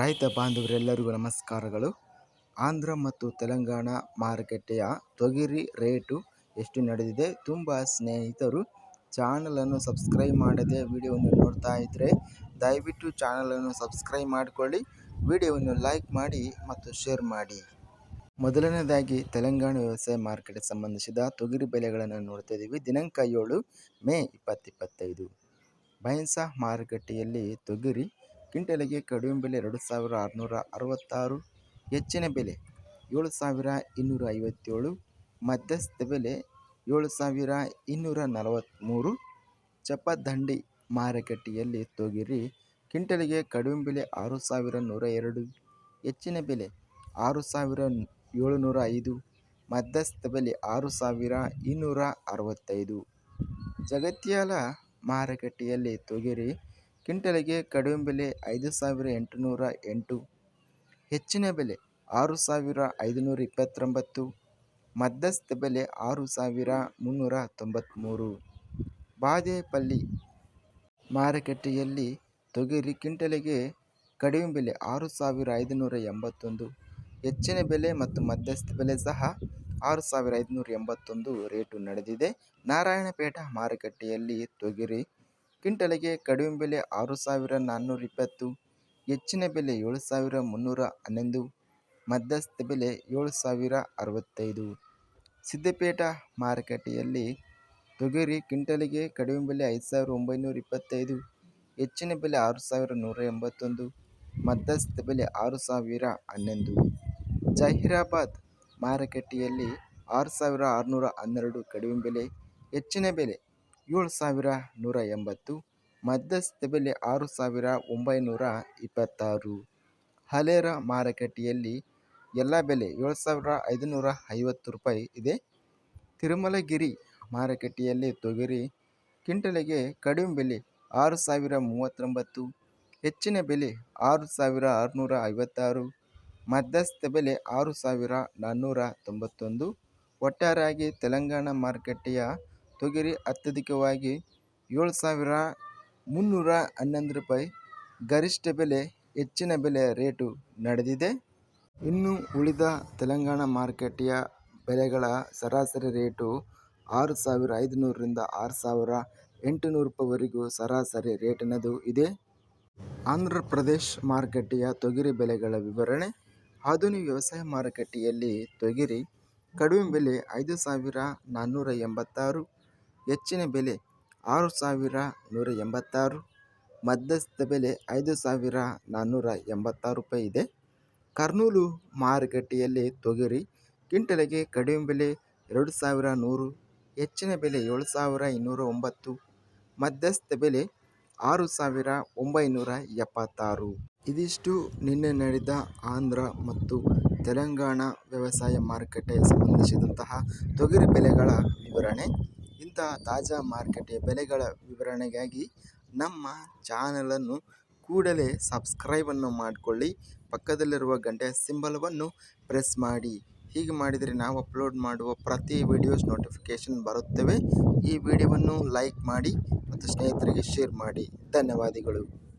ರೈತ ಬಾಂಧವರೆಲ್ಲರಿಗೂ ನಮಸ್ಕಾರಗಳು. ಆಂಧ್ರ ಮತ್ತು ತೆಲಂಗಾಣ ಮಾರುಕಟ್ಟೆಯ ತೊಗರಿ ರೇಟು ಎಷ್ಟು ನಡೆದಿದೆ ತುಂಬ ಸ್ನೇಹಿತರು ಚಾನಲನ್ನು ಸಬ್ಸ್ಕ್ರೈಬ್ ಮಾಡದೆ ವಿಡಿಯೋವನ್ನು ನೋಡ್ತಾ ಇದ್ದರೆ ದಯವಿಟ್ಟು ಚಾನಲನ್ನು ಸಬ್ಸ್ಕ್ರೈಬ್ ಮಾಡಿಕೊಳ್ಳಿ, ವಿಡಿಯೋವನ್ನು ಲೈಕ್ ಮಾಡಿ ಮತ್ತು ಶೇರ್ ಮಾಡಿ. ಮೊದಲನೇದಾಗಿ, ತೆಲಂಗಾಣ ವ್ಯವಸಾಯ ಮಾರುಕಟ್ಟೆ ಸಂಬಂಧಿಸಿದ ತೊಗರಿ ಬೆಲೆಗಳನ್ನು ನೋಡ್ತಾ ಇದ್ದೀವಿ. ದಿನಾಂಕ ಏಳು ಮೇ ಇಪ್ಪತ್ತಿಪ್ಪತ್ತೈದು ಬೈನ್ಸಾ ಮಾರುಕಟ್ಟೆಯಲ್ಲಿ ತೊಗರಿ ಕ್ವಿಂಟಲಿಗೆ ಕಡಿಮೆ ಬೆಲೆ ಎರಡು ಸಾವಿರ ಆರುನೂರ ಅರವತ್ತಾರು, ಹೆಚ್ಚಿನ ಬೆಲೆ ಏಳು ಸಾವಿರ ಇನ್ನೂರ ಐವತ್ತೇಳು, ಮಧ್ಯಸ್ಥ ಬೆಲೆ ಏಳು ಸಾವಿರ ಇನ್ನೂರ ನಲವತ್ತ್ಮೂರು ಚಪ್ಪದಂಡಿ ಮಾರುಕಟ್ಟೆಯಲ್ಲಿ ತೊಗರಿ ಕ್ವಿಂಟಲಿಗೆ ಕಡಿಮೆ ಬೆಲೆ ಆರು ಸಾವಿರ ನೂರ ಎರಡು, ಹೆಚ್ಚಿನ ಬೆಲೆ ಆರು ಸಾವಿರ ಏಳುನೂರ ಐದು, ಮಧ್ಯಸ್ಥ ಬೆಲೆ ಆರು ಸಾವಿರ ಇನ್ನೂರ ಅರವತ್ತೈದು. ಜಗತ್ಯಾಲ ಮಾರುಕಟ್ಟೆಯಲ್ಲಿ ತೊಗರಿ ಕ್ವಿಂಟಲಿಗೆ ಕಡಿಮೆ ಬೆಲೆ ಐದು ಸಾವಿರ ಎಂಟುನೂರ ಎಂಟು. ಹೆಚ್ಚಿನ ಬೆಲೆ ಆರು ಸಾವಿರ ಐದುನೂರ ಇಪ್ಪತ್ತೊಂಬತ್ತು. ಮಧ್ಯಸ್ಥ ಬೆಲೆ ಆರು ಸಾವಿರ ಮುನ್ನೂರ ತೊಂಬತ್ತ್ಮೂರು ಬಾದೇಪಲ್ಲಿ ಮಾರುಕಟ್ಟೆಯಲ್ಲಿ ತೊಗರಿ ಕ್ವಿಂಟಲಿಗೆ ಕಡಿಮೆ ಬೆಲೆ ಆರು ಸಾವಿರ ಐದುನೂರ ಎಂಬತ್ತೊಂದು. ಹೆಚ್ಚಿನ ಬೆಲೆ ಮತ್ತು ಮಧ್ಯಸ್ಥ ಬೆಲೆ ಸಹ ಆರು ಸಾವಿರ ಐದುನೂರ ಎಂಬತ್ತೊಂದು ರೇಟು ನಡೆದಿದೆ. ನಾರಾಯಣಪೇಟ ಮಾರುಕಟ್ಟೆಯಲ್ಲಿ ತೊಗರಿ ಕ್ವಿಂಟಲಿಗೆ ಕಡಿಮೆ ಬೆಲೆ ಆರು ಸಾವಿರ ನಾನ್ನೂರ ಇಪ್ಪತ್ತು, ಹೆಚ್ಚಿನ ಬೆಲೆ ಏಳು ಸಾವಿರ ಮುನ್ನೂರ ಹನ್ನೊಂದು, ಮಧ್ಯಸ್ಥ ಬೆಲೆ ಏಳು ಸಾವಿರ ಅರವತ್ತೈದು. ಸಿದ್ದಪೇಟ ಮಾರುಕಟ್ಟೆಯಲ್ಲಿ ತೊಗರಿ ಕ್ವಿಂಟಲಿಗೆ ಕಡಿಮೆ ಬೆಲೆ ಐದು ಸಾವಿರ ಒಂಬೈನೂರ ಇಪ್ಪತ್ತೈದು, ಹೆಚ್ಚಿನ ಬೆಲೆ ಆರು ಸಾವಿರ ನೂರ ಎಂಬತ್ತೊಂದು, ಮಧ್ಯಸ್ಥ ಬೆಲೆ ಆರು ಸಾವಿರ ಹನ್ನೊಂದು. ಜಹೀರಾಬಾದ್ ಮಾರುಕಟ್ಟೆಯಲ್ಲಿ ಆರು ಸಾವಿರ ಆರುನೂರ ಹನ್ನೆರಡು ಕಡಿಮೆ ಬೆಲೆ, ಹೆಚ್ಚಿನ ಬೆಲೆ ಏಳು ಸಾವಿರ ನೂರ ಎಂಬತ್ತು, ಮಧ್ಯಸ್ಥ ಬೆಲೆ ಆರು ಸಾವಿರ ಒಂಬೈನೂರ ಇಪ್ಪತ್ತಾರು. ಹಲೇರ ಮಾರುಕಟ್ಟೆಯಲ್ಲಿ ಎಲ್ಲ ಬೆಲೆ ಏಳು ಸಾವಿರ ಐದುನೂರ ಐವತ್ತು ರೂಪಾಯಿ ಇದೆ. ತಿರುಮಲಗಿರಿ ಮಾರುಕಟ್ಟೆಯಲ್ಲಿ ತೊಗರಿ ಕ್ವಿಂಟಲಿಗೆ ಕಡಿಮೆ ಬೆಲೆ ಆರು ಸಾವಿರ ಮೂವತ್ತೊಂಬತ್ತು, ಹೆಚ್ಚಿನ ಬೆಲೆ ಆರು ಸಾವಿರ ಆರುನೂರ ಐವತ್ತಾರು, ಮಧ್ಯಸ್ಥ ಬೆಲೆ ಆರು ಸಾವಿರ ನಾನ್ನೂರ ತೊಂಬತ್ತೊಂದು. ಒಟ್ಟಾರೆಯಾಗಿ ತೆಲಂಗಾಣ ಮಾರುಕಟ್ಟೆಯ ತೊಗರಿ ಅತ್ಯಧಿಕವಾಗಿ ಏಳು ಸಾವಿರ ಮುನ್ನೂರ ಹನ್ನೊಂದು ರೂಪಾಯಿ ಗರಿಷ್ಠ ಬೆಲೆ, ಹೆಚ್ಚಿನ ಬೆಲೆ ರೇಟು ನಡೆದಿದೆ. ಇನ್ನು ಉಳಿದ ತೆಲಂಗಾಣ ಮಾರುಕಟ್ಟೆಯ ಬೆಲೆಗಳ ಸರಾಸರಿ ರೇಟು ಆರು ಸಾವಿರ ಐದುನೂರರಿಂದ ಆರು ಸಾವಿರ ಎಂಟುನೂರು ರೂಪಾಯಿವರೆಗೂ ಸರಾಸರಿ ರೇಟಿನದು ಇದೆ. ಆಂಧ್ರ ಪ್ರದೇಶ್ ಮಾರುಕಟ್ಟೆಯ ತೊಗರಿ ಬೆಲೆಗಳ ವಿವರಣೆ. ಆಧುನಿಕ ವ್ಯವಸಾಯ ಮಾರುಕಟ್ಟೆಯಲ್ಲಿ ತೊಗರಿ ಕಡಿಮೆ ಬೆಲೆ ಐದು ಸಾವಿರ ನಾನ್ನೂರ ಎಂಬತ್ತಾರು ಹೆಚ್ಚಿನ ಬೆಲೆ ಆರು ಸಾವಿರ ನೂರ ಎಂಬತ್ತಾರು ಮಧ್ಯಸ್ಥ ಬೆಲೆ ಐದು ಸಾವಿರ ನಾನ್ನೂರ ಎಂಬತ್ತಾರು ರೂಪಾಯಿ ಇದೆ. ಕರ್ನೂಲು ಮಾರುಕಟ್ಟೆಯಲ್ಲಿ ತೊಗರಿ ಕ್ವಿಂಟಲಿಗೆ ಕಡಿಮೆ ಬೆಲೆ ಎರಡು ಸಾವಿರ ನೂರು ಹೆಚ್ಚಿನ ಬೆಲೆ ಏಳು ಸಾವಿರ ಇನ್ನೂರ ಒಂಬತ್ತು ಮಧ್ಯಸ್ಥ ಬೆಲೆ ಆರು ಸಾವಿರ ಒಂಬೈನೂರ ಎಪ್ಪತ್ತಾರು ಇದಿಷ್ಟು ನಿನ್ನೆ ನಡೆದ ಆಂಧ್ರ ಮತ್ತು ತೆಲಂಗಾಣ ವ್ಯವಸಾಯ ಮಾರುಕಟ್ಟೆಗೆ ಸಂಬಂಧಿಸಿದಂತಹ ತೊಗರಿ ಬೆಲೆಗಳ ವಿವರಣೆ. ತಾಜಾ ಮಾರುಕಟ್ಟೆಯ ಬೆಲೆಗಳ ವಿವರಣೆಗಾಗಿ ನಮ್ಮ ಚಾನಲನ್ನು ಕೂಡಲೇ ಸಬ್ಸ್ಕ್ರೈಬನ್ನು ಮಾಡಿಕೊಳ್ಳಿ. ಪಕ್ಕದಲ್ಲಿರುವ ಗಂಟೆ ಸಿಂಬಲವನ್ನು ಪ್ರೆಸ್ ಮಾಡಿ. ಹೀಗೆ ಮಾಡಿದರೆ ನಾವು ಅಪ್ಲೋಡ್ ಮಾಡುವ ಪ್ರತಿ ವಿಡಿಯೋಸ್ ನೋಟಿಫಿಕೇಷನ್ ಬರುತ್ತವೆ. ಈ ವಿಡಿಯೋವನ್ನು ಲೈಕ್ ಮಾಡಿ ಮತ್ತು ಸ್ನೇಹಿತರಿಗೆ ಶೇರ್ ಮಾಡಿ. ಧನ್ಯವಾದಗಳು.